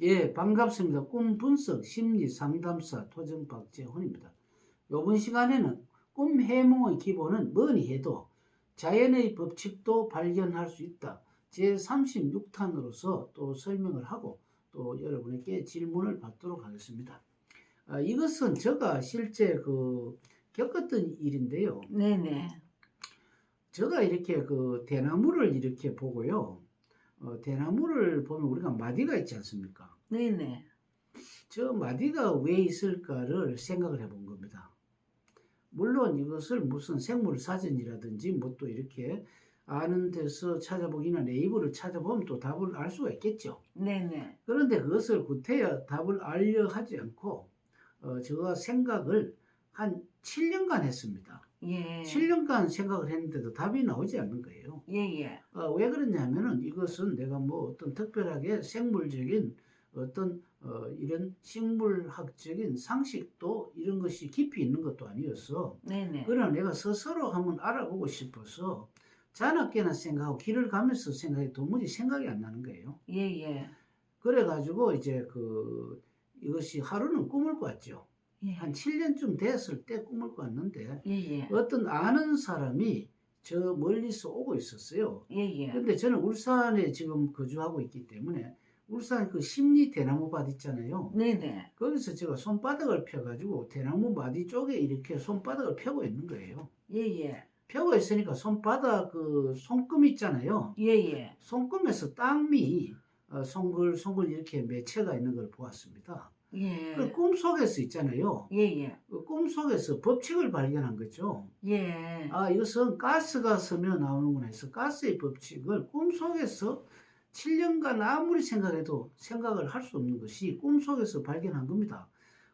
예, 반갑습니다. 꿈 분석 심리 상담사 토정 박재훈입니다. 이번 시간에는 꿈 해몽의 기본은 뭐니 해도 자연의 법칙도 발견할 수 있다. 제 36탄으로서 또 설명을 하고 또 여러분에게 질문을 받도록 하겠습니다. 아, 이것은 제가 실제 그 겪었던 일인데요. 네네. 제가 이렇게 그 대나무를 이렇게 보고요. 어, 대나무를 보면 우리가 마디가 있지 않습니까? 네네. 저 마디가 왜 있을까를 생각을 해본 겁니다. 물론 이것을 무슨 생물 사전이라든지 뭐 또 이렇게 아는 데서 찾아보기나 네이버를 찾아보면 또 답을 알 수가 있겠죠. 네네. 그런데 그것을 구태여 답을 알려 하지 않고 어, 제가 생각을 한 7년간 했습니다. 예. 7년간 생각을 했는데도 답이 나오지 않는 거예요. 예 예. 어, 왜 그러냐면은 이것은 내가 뭐 어떤 특별하게 생물적인 어떤 어, 이런 식물학적인 상식도 이런 것이 깊이 있는 것도 아니어서 네네. 그러나 내가 스스로 한번 알아보고 싶어서 자나깨나 생각하고 길을 가면서 생각이 도무지 생각이 안 나는 거예요. 예예. 그래가지고 이제 그 이것이 하루는 꿈을 꿨죠. 예. 한 7년쯤 됐을 때 꿈을 꿨는데 예예. 어떤 아는 사람이 저 멀리서 오고 있었어요. 예예. 근데 저는 울산에 지금 거주하고 있기 때문에 울산 그 심리 대나무 밭 있잖아요. 네네. 거기서 제가 손바닥을 펴가지고 대나무 마디 쪽에 이렇게 손바닥을 펴고 있는 거예요. 예예. 펴고 있으니까 손바닥 그 손금 있잖아요. 예예. 손금에서 땀이 어, 송글송글 이렇게 매체가 있는 걸 보았습니다. 예. 그 꿈속에서 있잖아요. 예 예. 그 꿈속에서 법칙을 발견한 거죠. 예. 아, 이것은 가스가 스며 나오는구나 해서 가스의 법칙을 꿈속에서 7년간 아무리 생각해도 생각을 할 수 없는 것이 꿈속에서 발견한 겁니다.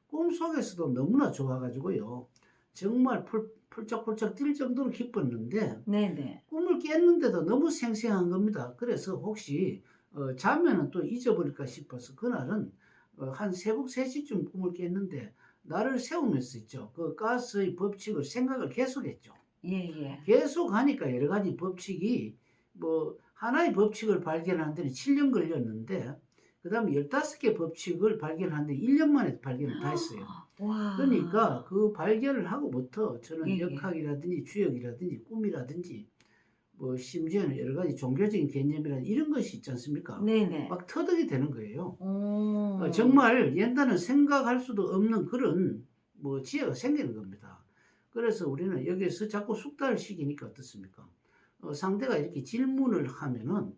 꿈속에서도 너무나 좋아가지고요. 정말 풀, 펄쩍펄쩍 뛸 정도로 기뻤는데 네네. 꿈을 깼는데도 너무 생생한 겁니다. 그래서 혹시 어, 자면은 또 잊어버릴까 싶어서 그날은 어, 한 새벽 3시쯤 꿈을 깼는데 나를 세우면서 있죠. 그 가스의 법칙을 생각을 계속했죠. 예 예. 계속 하니까 여러 가지 법칙이 뭐 하나의 법칙을 발견하는 데는 7년 걸렸는데 그 다음에 15개 법칙을 발견하는데 1년 만에 발견을 다 했어요. 와. 그러니까 그 발견을 하고부터 저는 예, 예. 역학이라든지 주역이라든지 꿈이라든지 뭐 심지어는 여러 가지 종교적인 개념이라 이런 것이 있지 않습니까? 네네. 막 터득이 되는 거예요. 오. 어, 정말 옛날은 생각할 수도 없는 그런 뭐 지혜가 생기는 겁니다. 그래서 우리는 여기서 자꾸 숙달을 시키니까 어떻습니까? 어, 상대가 이렇게 질문을 하면은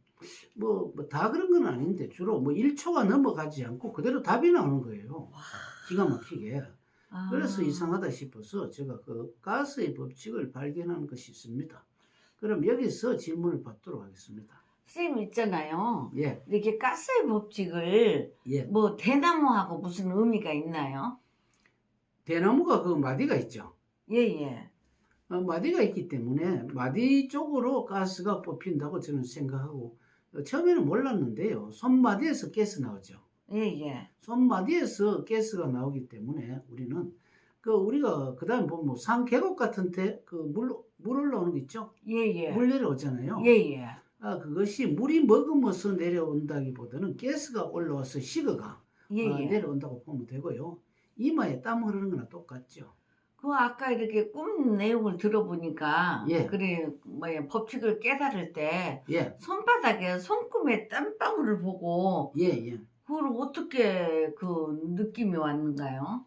뭐다 그런 건 아닌데 주로 뭐 1초가 넘어가지 않고 그대로 답이 나오는 거예요. 와. 기가 막히게. 아. 그래서 이상하다 싶어서 제가 그 가스의 법칙을 발견한 것이 있습니다. 그럼 여기서 질문을 받도록 하겠습니다. 선생님 있잖아요. 예, 이렇게 가스의 법칙을 예. 뭐 대나무하고 무슨 의미가 있나요? 대나무가 그 마디가 있죠. 예 예. 어, 마디가 있기 때문에 마디 쪽으로 가스가 뽑힌다고 저는 생각하고 어, 처음에는 몰랐는데요. 손마디에서 가스 나오죠. 예 예. 손마디에서 가스가 나오기 때문에 우리는 그 우리가 그다음에 보면 뭐 산계곡 같은 데그물 물 올라오는 거 있죠. 예예. 물 내려오잖아요. 예예. 아 그것이 물이 머금어서 내려온다기보다는 가스가 올라와서 식어가 아, 예예. 내려온다고 보면 되고요. 이마에 땀 흐르는 거나 똑같죠. 그 아까 이렇게 꿈 내용을 들어보니까 예. 그래 뭐야 법칙을 깨달을 때 예, 손바닥에 손금에 땀방울을 보고 예, 예. 그걸 어떻게 그 느낌이 왔는가요?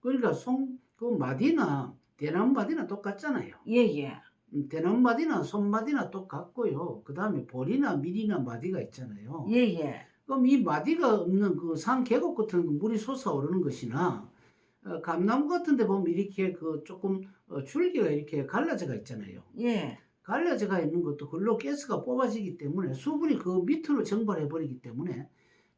그러니까 손, 그 마디나 대나무 마디나 똑같잖아요. 예 예. 음, 대나무 마디나 손마디나 똑같고요. 그 다음에 볼이나 밀이나 마디가 있잖아요. 예 예. 그럼 이 마디가 없는 그 산 계곡 같은 그 물이 솟아오르는 것이나 어, 감나무 같은 데 보면 이렇게 그 조금 어, 줄기가 이렇게 갈라져가 있잖아요. 예. 갈라져가 있는 것도 글로 가스가 뽑아지기 때문에 수분이 그 밑으로 증발해 버리기 때문에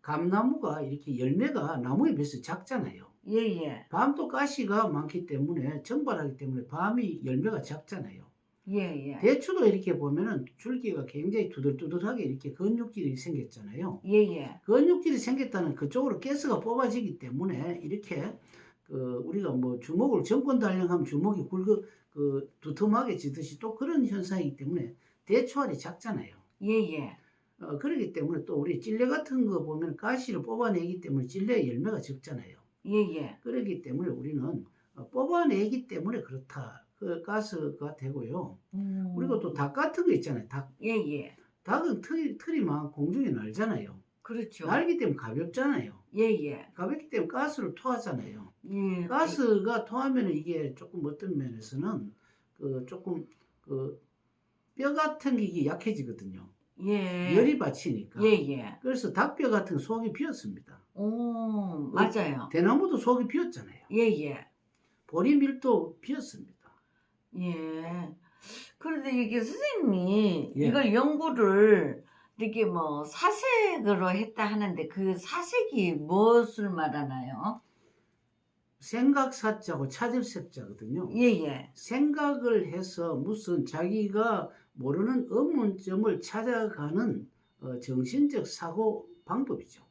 감나무가 이렇게 열매가 나무에 비해서 작잖아요. 예 예. 밤도 가시가 많기 때문에 증발하기 때문에 밤이 열매가 작잖아요. 예 예. 대추도 이렇게 보면은 줄기가 굉장히 두들두들하게 이렇게 근육질이 생겼잖아요. 예 예. 근육질이 생겼다는 그쪽으로 가스가 뽑아지기 때문에 이렇게 그 우리가 뭐 주먹을 정권 달령하면 주먹이 굵어 그 두툼하게 지듯이 또 그런 현상이기 때문에 대추알이 작잖아요. 예 예. 어, 그렇기 때문에 또 우리 찔레 같은 거 보면 가시를 뽑아내기 때문에 찔레 열매가 적잖아요. 예 예. 그렇기 때문에 우리는 어, 뽑아내기 때문에 그렇다. 그 가스가 되고요. 음. 그리고 또 닭 같은 거 있잖아요. 닭 예예. 닭은 털이, 털이 막 공중에 날잖아요. 그렇죠. 날기 때문에 가볍잖아요. 예예. 가볍기 때문에 가스를 토하잖아요. 예. 가스가 토하면 이게 조금 어떤 면에서는 그 조금 그 뼈 같은 게 약해지거든요. 예. 열이 받치니까. 예 예. 그래서 닭뼈 같은 거 속이 비었습니다. 오 맞아요. 대나무도 속이 비었잖아요. 예 예. 보리 밀도 비었습니다. 예. 그런데 이게 선생님이 예. 이걸 연구를 이렇게 뭐 사색으로 했다 하는데 그 사색이 무엇을 말하나요? 생각사자고 찾을 색자거든요. 예 예. 생각을 해서 무슨 자기가 모르는 의문점을 찾아가는 어, 정신적 사고 방법이죠.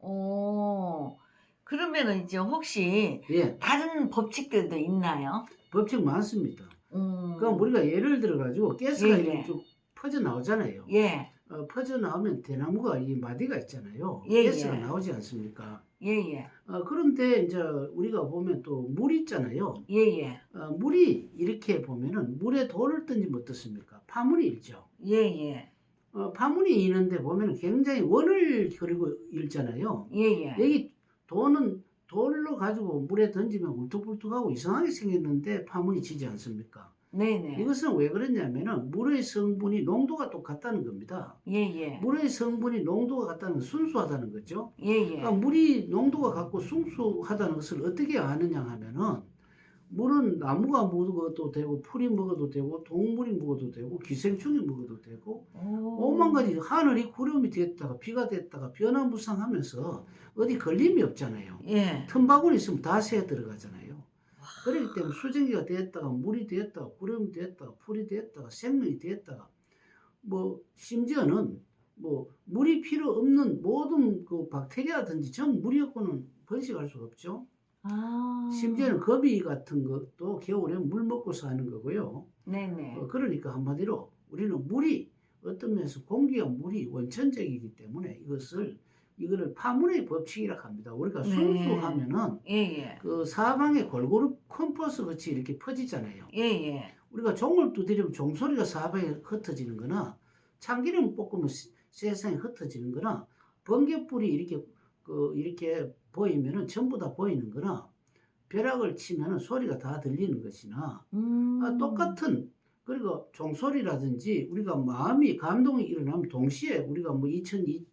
오. 그러면은 이제 혹시 예, 다른 법칙들도 있나요? 법칙 많습니다. 음. 그럼 우리가 예를 들어 가지고 가스가 예, 이렇게 예. 쭉 퍼져 나오잖아요. 예. 어, 퍼져 나오면 대나무가 이 마디가 있잖아요. 예, 가스가 예. 나오지 않습니까? 예예. 어, 그런데 이제 우리가 보면 또 물 있잖아요. 예예. 어, 물이 이렇게 보면은 물에 돌을 던지면 어떻습니까? 파문이 일죠. 예예. 어, 파문이 있는데 보면은 굉장히 원을 그리고 일잖아요. 예예. 여기 돈은 돌로 가지고 물에 던지면 울퉁불퉁하고 이상하게 생겼는데 파문이 지지 않습니까? 네네. 이것은 왜 그러냐면은 물의 성분이 농도가 똑같다는 겁니다. 예예. 물의 성분이 농도가 같다는 건 순수하다는 거죠. 예예. 그러니까 물이 농도가 같고 순수하다는 것을 어떻게 아느냐 하면은 물은 나무가 먹어도 되고 풀이 먹어도 되고 동물이 먹어도 되고 기생충이 먹어도 되고 오 만 가지 하늘이 구름이 됐다가 비가 됐다가 변화무쌍하면서 어디 걸림이 없잖아요. 예. 틈바구니 있으면 다 새어 들어가잖아요. 그렇기 때문에 수증기가 됐다가 물이 됐다가 구름이 됐다가 풀이 됐다가 생명이 됐다가 뭐 심지어는 뭐 물이 필요 없는 모든 그 박테리아든지 전 물이 없고는 번식할 수가 없죠. 아. 심지어는 거미 같은 것도 겨울에 물 먹고 사는 거고요. 네네. 어, 그러니까 한마디로 우리는 물이 어떤 면에서 공기와 물이 원천적이기 때문에 이것을 이거를 파문의 법칙이라 합니다. 우리가 네. 순수하면은 예 예. 그 사방에 골고루 컴퍼스 같이 이렇게 퍼지잖아요. 예 예. 우리가 종을 두드리면 종소리가 사방에 흩어지는 거나 참기름 볶으면 세- 세상에 흩어지는 거나 번개불이 이렇게 그 이렇게 보이면은 전부 다 보이는 거나 벼락을 치면은 소리가 다 들리는 것이나 음. 아, 똑같은 그리고 종소리라든지 우리가 마음이 감동이 일어나면 동시에 우리가 뭐 2002,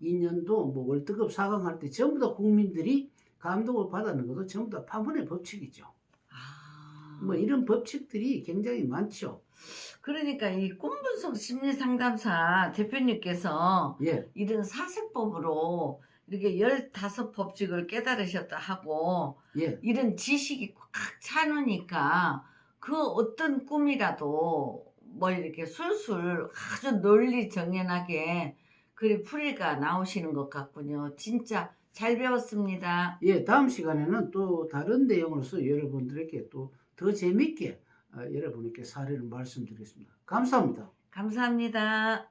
2002년도 뭐 월드컵 4강 할 때 전부 다 국민들이 감동을 받았는 것도 전부 다 파문의 법칙이죠. 아. 뭐 이런 법칙들이 굉장히 많죠. 그러니까 이 꿈분석 심리 상담사 대표님께서 예, 이런 사색법으로 이렇게 15법칙을 깨달으셨다 하고 예, 이런 지식이 꽉 차놓으니까 그 어떤 꿈이라도 뭐 이렇게 술술 아주 논리 정연하게 그리 풀이가 나오시는 것 같군요. 진짜 잘 배웠습니다. 예. 다음 시간에는 또 다른 내용으로서 여러분들에게 또 더 재밌게 어, 여러분에게 사례를 말씀드리겠습니다. 감사합니다. 감사합니다.